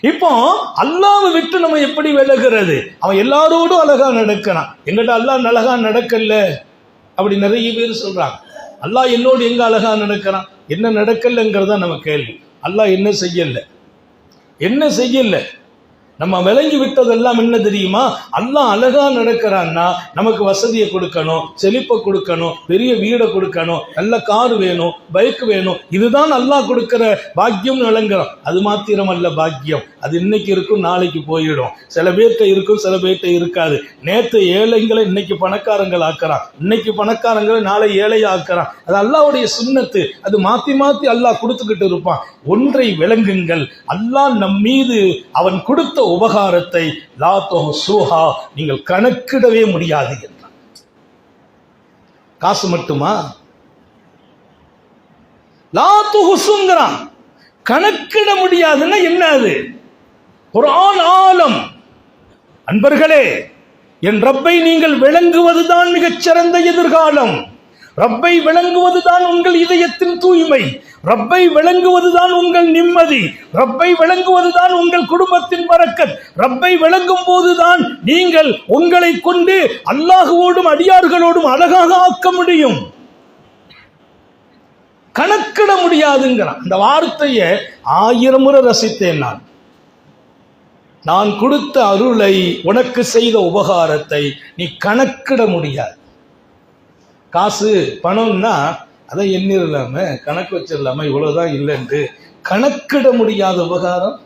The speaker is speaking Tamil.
இப்போ அல்லாவை விட்டு நம்ம எப்படி விலகிறது? அவன் எல்லாரோடும் அழகா நடக்கிறான். எங்கிட்ட அல்லாஹ் அழகா நடக்கல. அப்படி நிறைய பேர் சொல்றாங்க. அல்லாஹ் என்னோடு எங்க அழகா நடக்கிறான்? என்ன நடக்கலங்கிறதா நம்ம கேள்வி. அல்லாஹ் என்ன செய்யல? என்ன செய்யல? நம்ம விளங்கி விட்டதெல்லாம் என்ன தெரியுமா? எல்லாம் அழகா நடக்கிறான்னா நமக்கு வசதியை கொடுக்கணும் செழிப்பை கொடுக்கணும் பெரிய வீடை கொடுக்கணும் நல்ல கார் வேணும் பைக் வேணும். இதுதான் நல்லா கொடுக்கிற பாக்கியம் விளங்குறோம் அது மாத்திரம் அல்ல பாக்கியம். அது இன்னைக்கு இருக்கும் நாளைக்கு போயிடும். சில பேர்கிட்ட இருக்கும் சில பேர்கிட்ட இருக்காது. நேற்று ஏழைங்களை இன்னைக்கு பணக்காரங்கள் ஆக்குறான். இன்னைக்கு பணக்காரங்களை நாளை ஏழை ஆக்குறான். அது அல்லாவுடைய சுண்ணத்து. அது மாத்தி மாத்தி அல்லாஹ் கொடுத்துக்கிட்டு இருப்பான். ஒன்றை விளங்குங்கள். அல்லாஹ் நம் மீது அவன் கொடுத்த உபகாரத்தை லாத்தோ சூஹா நீங்கள் கணக்கிடவே முடியாது என்றான் காசு மட்டுமா? லா துஹுசுங்கிறான் கணக்கிட முடியாதுன்னா என்ன அது? ஒரு ஆள் ஆலம். அன்பர்களே என் ரப்பை நீங்கள் விளங்குவதுதான் மிகச் சிறந்த எதிர்காலம். ரப்பை விளங்குவதுதான் உங்கள் இதயத்தின் தூய்மை. ரப்பை விளங்குவதுதான் உங்கள் நிம்மதி. ரப்பை விளங்குவதுதான் உங்கள் குடும்பத்தின் பறக்கத். ரப்பை விளங்கும் போதுதான் நீங்கள் உங்களை கொண்டு அல்லாஹுவோடும் அடியார்களோடும் அழகாக ஆக்க முடியும். கணக்கிட முடியாதுங்கிறான். இந்த வார்த்தையை ஆயிரம் முறை ரசித்தேன் நான். நான் கொடுத்த அருளை உனக்கு செய்த உபகாரத்தை நீ கணக்கிட முடியாது. காசு பணம்னா அதை எண்ணிடலாம கணக்கு வச்சிடலாம இவ்வளவுதான் இல்லைன்னு கணக்கிட முடியாத உபகாரம்